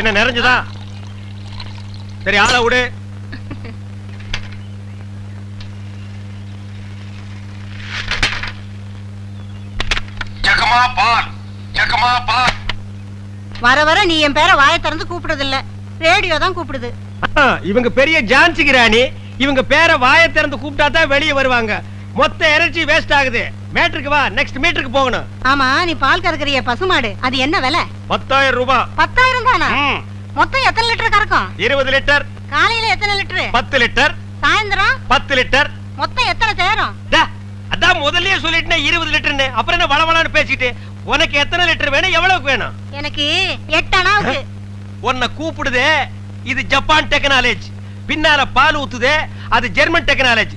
என்ன நிறைஞ்சதா? சரி ஆளை விடு. வர வர நீ என் பேரை வாயை திறந்து கூப்பிடுறது இல்ல ரேடியோ தான் கூப்பிடுது. இவங்க பெரிய ஜான்சி கிராணி. இவங்க பேரை வாயை திறந்து கூப்பிட்டா தான் வெளியே வருவாங்க. மொத்த எனர்ஜி வேஸ்ட் ஆகுது. மேட்ருக்கு வா நெக்ஸ்ட் மீட்டருக்கு போகணும். ஆமா நீ பால் கறக்குறிய பசுமாடு. அது என்ன விலை? பத்தாயிரம் ரூபாய் பத்தாயிரம் தானா? மொத்தம் எத்தனை லிட்டர் கறக்கும்? இருபது லிட்டர். காலையில எத்தனை லிட்டரு? பத்து லிட்டர். சாயந்தரம்? பத்து லிட்டர். மொத்தம் எத்தனை சேரும்? அதான் முதல்லயே சொல்லிட்டேன் இருபது லிட்டர்னு அப்புறம் என்ன வளவளான்னு பேசிட்டு உனக்கு எத்தனை லிட்டர் வேணும் எவ்வளவுக்கு வேணும்? எனக்கு எட்டு அணாவுக்கு உன்னை கூப்பிடுதே இது ஜப்பான் டெக்னாலஜி. பின்னால பால் ஊத்துதே அது ஜெர்மன் டெக்னாலஜி.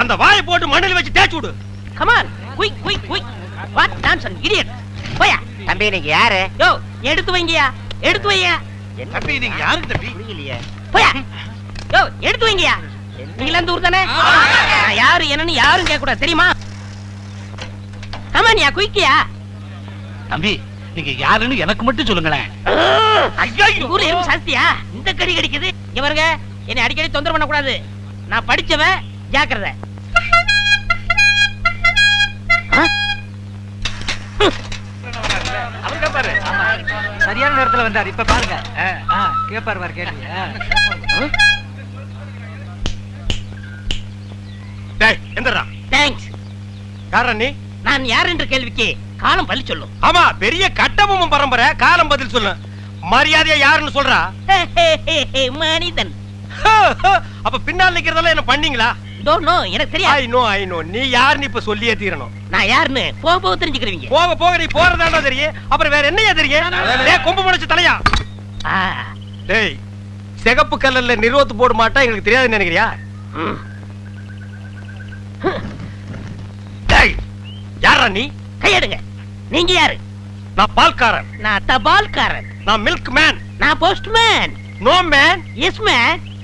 அந்த வாயை போட்டு மண்ணில் வச்சு தேய்ச்சு விடு. Come on quick quick quick what nonsense idiot போயா. தம்பி நீங்க யாரு? யோ எடுத்து வைங்கயா. எடுத்து வையா. தம்பி நீங்க யாருக்கு தம்பி? புரியலையே. போயா. யோ எடுத்து வைங்கயா. நீங்க இந்த ஊர் தானே? நான் யாரு என்னன்னு யாரும் கேட்க கூடாது தெரியுமா கமான்யா குயிக்கியா தம்பி நீங்க யாருன்னு எனக்கு மட்டும் சொல்லுங்களேன். இந்த ஊர்ல எறும்பு சாஸ்தியா? இந்த கடி கடிக்குது. இங்க பாருங்க. என்னை அடிக்கடி தொந்தரவு பண்ண கூடாது நான் படிச்சவன் ஜாக்கிரதை. சரியான நேரத்துல வந்தார். இப்ப பாருங்க. கேப்பாரு பாரு கேள்வி. எந்திரா தேங்க்ஸ். நீ? நான் யார் என்ற கேள்விக்கு காலம் பள்ளி சொல்லும். ஆமா பெரிய கட்டபொம்மன் பரம்பரை. காலம் பதில் சொல்லு. மரியாதையா யாருன்னு சொல்றா? மனிதன். அப்ப பின்னால் நிக்கிறதெல்லாம் என்ன பண்ணீங்களா? டோன்ட் நோ எனக்கு தெரியாது. ஐ நோ ஐ நோ நீ யாருன்னு இப்ப சொல்லியே தீரணும். நான் யாருன்னு? போக போக தெரிஞ்சுக்கிறீங்க போக போக நீ போறதாண்டா தெரியும். அப்புறம் வேற என்னையா தெரியும்? டேய் கொம்பு முளைச்சு தலையா? ஆ, டேய் சிகப்பு கலர்ல நிறுவத்து போட மாட்டா எங்களுக்கு தெரியாதுன்னு நினைக்கிறியா. டேய் யாரா நீ? கையெடுங்க. நீங்க யாரு? நான் பால்காரன். நான் தபால்காரன். நான் மில்க் மேன் நான் postman no man yes man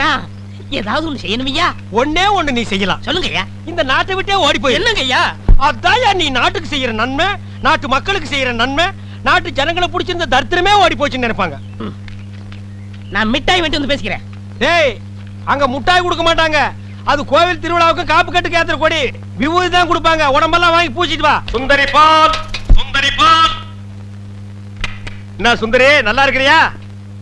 நான் ஏதாவது ஒண்ணு செய்யணுமையா ஒண்ணே ஒண்ணு நீ செய்யலாம். சொல்லுங்கய்யா இந்த நாட்டை விட்டே ஓடி போய் என்னங்கய்யா அதான்யா நீ நாட்டுக்கு செய்யற நன்மை நாட்டு மக்களுக்கு செய்யற நன்மை நாட்டு ஜனங்களை பிடிச்சிருந்த தரித்திரமே ஓடி போச்சுன்னு நினைப்பாங்க. நான் மிட்டாய் வந்து பேசிக்கிறேன். டேய் அங்க முட்டாய் கொடுக்க மாட்டாங்க. அது கோவில் திருவிழாவுக்கு காப்பு கட்டுக்கு ஏத்துற கொடி. விபூதி தான் கொடுப்பாங்க. உடம்பெல்லாம் வாங்கி பூச்சிட்டு வா. சுந்தரி பால் சுந்தரி பால். என்ன சுந்தரி நல்லா இருக்கிறியா?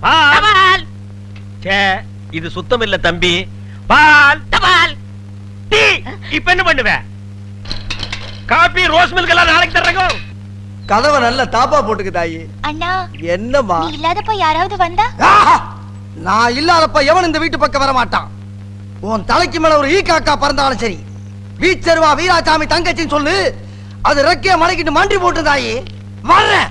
பால். ச்சே, இது சுத்தம் இல்ல தம்பி. பால். தபால். டீ. இப்ப என்ன பண்ணுவ? காபி ரோஸ் மில்க் எல்லாம் நாளைக்கு தர்றேங்க. கதவை நல்ல தாப்பா போட்டுக்கு தாயி. அண்ணா என்னம்மா? நீ இல்லாதப்ப யாராவது வந்தா? ஆஹா! நான் இல்லாதப்ப எவன் இந்த வீட்டு பக்கம் வர மாட்டான் உன் தலைக்கு மேல ஒரு ஈ காக்கா பறந்தாலும் சரி. வீச்சருவா வீராசாமி தங்கச்சின்னு சொல்லு. அது ரெக்கைய மலைக்கிட்டு மண்டி போட்டு தாயி. வர்றேன்.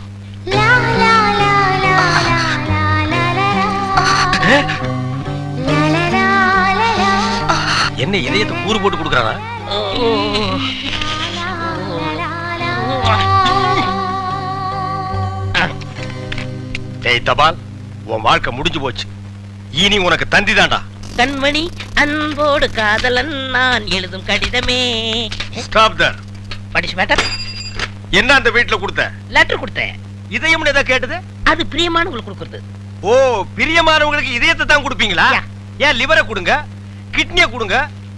என்ன இதயத்தை கூறு போட்டு. டேய் தபால் உன் வாழ்க்கை முடிஞ்சு போச்சு. இனி உனக்கு தந்தி தான்டா. கண்மணி அன்போடு காதலன் நான் எழுதும் கடிதமே. ஸ்டாப் தர் படிச்சு மேட்டர் என்ன அந்த வீட்டுல கொடுத்த? லெட்டர் கொடுத்தேன். இதயம்னு எதை கேட்டது? அது பிரியமானவங்களுக்கு கொடுக்கறது. ஓ பிரியமானவங்களுக்கு இதயத்தை தான் கொடுப்பீங்களா. ஏன் லிவரை கொடுங்க? கிட்னிய கொடுங்க?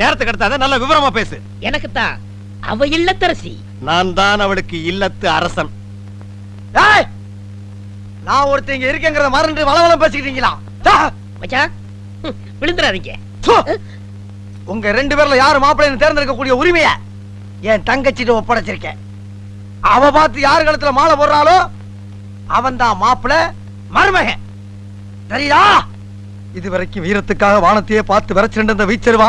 நேரத்துக்கு எடுத்தாத நல்ல விவரமா பேசு. எனக்கு தான் அவ இல்லத்தரசி. நான் தான் அவளுக்கு இல்லத்து அரசன். ஏய்! நான் ஒருத்தன் இங்க இருக்கேங்கிறத மறந்து வளவளம் பேசிக்கிட்டீங்களா! மச்சான் சு! உங்க ரெண்டு பேர்ல யாரு மாப்பிள்ளைன்னு தேர்ந்தெடுக்கக்கூடிய உரிமைய என் தங்கச்சிட்ட ஒப்படைச்சிருக்கேன். அவ பார்த்து யார் கழுத்துல மாலை போடுறாளோ அவன் தான் மாப்பிள்ள மருமகன். சரியா இது வரைக்கும் வீரத்துக்காக வானத்தையே பார்த்து விரைச்சிட்டு இருந்த வீச்சருவா?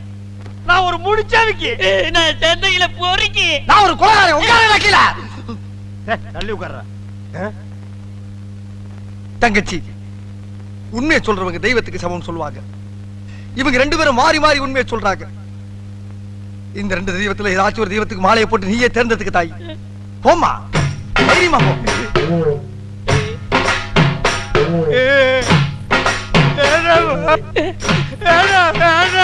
நான் ஒரு முடிச்சாவிக்கு நான் சென்னையில பொறுக்கி நான் ஒரு குலகாரன் உட்கார கீழே தள்ளி உட்கார்றா தங்கச்சி உண்மையை சொல்றவங்க தெய்வத்துக்கு சமம் சொல்லுவாங்க இவங்க ரெண்டு பேரும் மாறி மாறி உண்மையை சொல்றாங்க இந்த ரெண்டு தெய்வத்துல ஏதாச்சும் ஒரு தெய்வத்துக்கு மாலையை போட்டு நீயே தேர்ந்ததுக்கு தாய் போம்மா தைரியமா போ கிரேட்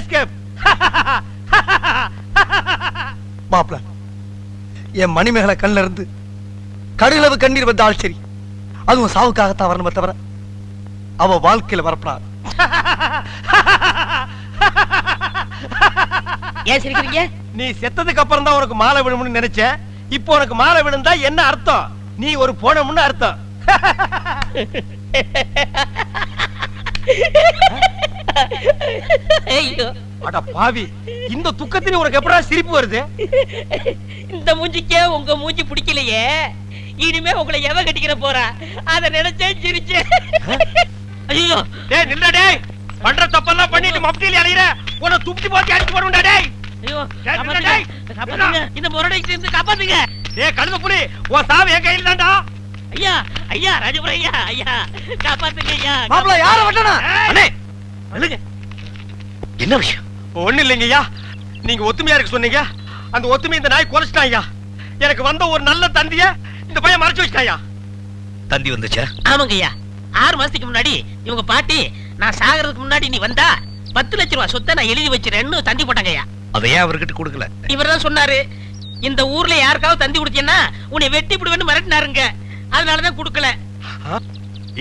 எஸ்கேப் மாப்பிள என் மணிமேகலை கண்ணுல இருந்து கடுகளவு கண்ணீர் வந்தாலும் சரி அதுவும் சாவுக்காகத்தான் வரணுமே தவிர அவ வாழ்க்கையில வரப்படாது. ஏன் சிரிக்கிறீங்க? நீ செத்ததுக்கு அப்புறம் தான் உனக்கு மாலை விழும்னு நினைச்சேன் இப்போ உனக்கு மாலை விழுந்தா என்ன அர்த்தம்? நீ ஒரு போனமுன்னு அர்த்தம். ஐயோ அட பாவி இந்த துக்கத்திலே உனக்கு எப்படா சிரிப்பு வருது? இந்த மூஞ்சிக்கே உங்க மூஞ்சி பிடிக்கலையே. இனிமே உங்களை எவ கட்டிக்கிற போறா? அத நினைச்சேன் சிரிச்சேன் ஐயோ. டேய் நில்ல டேய். பண்ற தப்பெல்லாம் பண்ணிட்டு மப்டியில அலையிற. உன்னை துப்பி போட்டு அடிச்சு போடுடா டேய். ஐயோ டேய், இந்த முரடைக்கு இருந்து காப்பாத்துங்க. டேய் கழுத புலி உன் சாவு என் கையில தான்டா. ஐயா ஐயா ராஜபுரம் ஐயா ஐயா. காப்பாத்துங்க ஐயா மாப்பிள்ள யார அண்ணே என்ன விஷயம்? ஒண்ணு இல்லைங்க ஐயா. நீங்க ஒத்துமையா இருக்க சொன்னீங்க. அந்த ஒத்துமை இந்த நாய் குறைச்சிட்டான் ஐயா. எனக்கு வந்த ஒரு நல்ல தந்திய இந்த பையன் மறைச்சு வச்சிட்டான் ஐயா. தந்தி வந்துச்சா? ஆமாங்க ஐயா. ஆறு மாசத்துக்கு முன்னாடி இவங்க பாட்டி நான் சாகிறதுக்கு முன்னாடி நீ வந்தா பத்து லட்ச ரூபாய் சொத்தை நான் எழுதி வச்சிருன்னு தந்தி போட்டாங்க ஐயா. அதை ஏன் அவர்கிட்ட கொடுக்கல? இவர் தான் சொன்னாரு இந்த ஊர்ல யாருக்காவது தந்தி கொடுத்தீங்கன்னா உன்னை வெட்டி விடுவேன்னு மிரட்டினாருங்க. அதனாலதான் கொடுக்கல.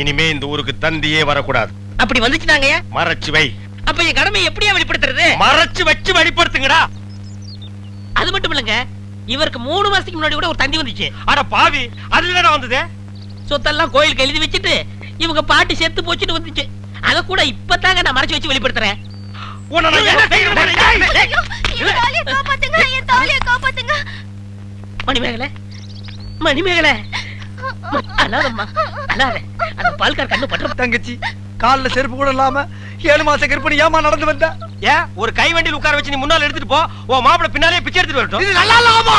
இனிமே இந்த ஊருக்கு தந்தியே வரக்கூடாது. அப்படி வந்துச்சுனாங்க மறைச்சு வை. அப்ப என் கடமையை எப்படியா வெளிப்படுத்துறது? மறைச்சு வச்சு வெளிப்படுத்துங்கடா. அது மட்டும் இல்லைங்க இவருக்கு மூணு மாசத்துக்கு முன்னாடி கூட ஒரு தந்தி வந்துச்சு. அட பாவி அதுல வந்தது? சொத்தெல்லாம் கோயிலுக்கு எழுதி வச்சுட்டு இவங்க பாட்டி செத்து போச்சுட்டு வந்துச்சு. அத கூட இப்பதாங்க நான் மறைச்சு வச்சு வெளிப்படுத்துறேன். மணிமேகலை மணிமேகலை. அழாதம்மா அழாத. அந்த பால்கார் கண்ணு பற்ற தங்கச்சி கால்ல செருப்பு கூட இல்லாம ஏழு மாச கர்ப்பிணி ஏமா நடந்து வந்த? ஏன் ஒரு கை வண்டியில் உட்கார வச்சு நீ முன்னால எடுத்துட்டு போ. உன் மாப்பிளை பின்னாலே பிச்சை எடுத்துட்டு வரட்டும். இது நல்லா இல்லாமா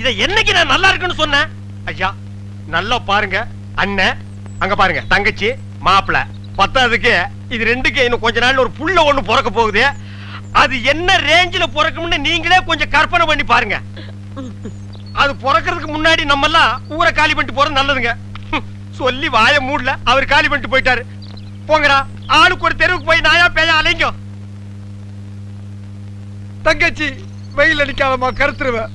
இத என்னைக்கு நான் நல்லா இருக்குன்னு சொன்னேன்? ஐயா நல்லா பாருங்க. அண்ணன் அங்க பாருங்க. தங்கச்சி மாப்பிள. பத்தாவதுக்கு இது ரெண்டுக்கு இன்னும் கொஞ்ச நாள்ல ஒரு புள்ள ஒண்ணு பிறக்க போகுது. அது என்ன ரேஞ்சில பிறக்கும்னு நீங்களே கொஞ்சம் கற்பனை பண்ணி பாருங்க. அது பிறக்கிறதுக்கு முன்னாடி நம்ம எல்லாம் ஊரை காலி பண்ணிட்டு போறது நல்லதுங்க. சொல்லி வாய மூடல. அவர் காலி பண்ணிட்டு போயிட்டாரு. போங்கடா. ஆளுக்கு ஒரு தெருவுக்கு போய் நாயா பேய அலைங்க. தங்கச்சி வெயில் அடிக்காதமா கருத்துருவேன்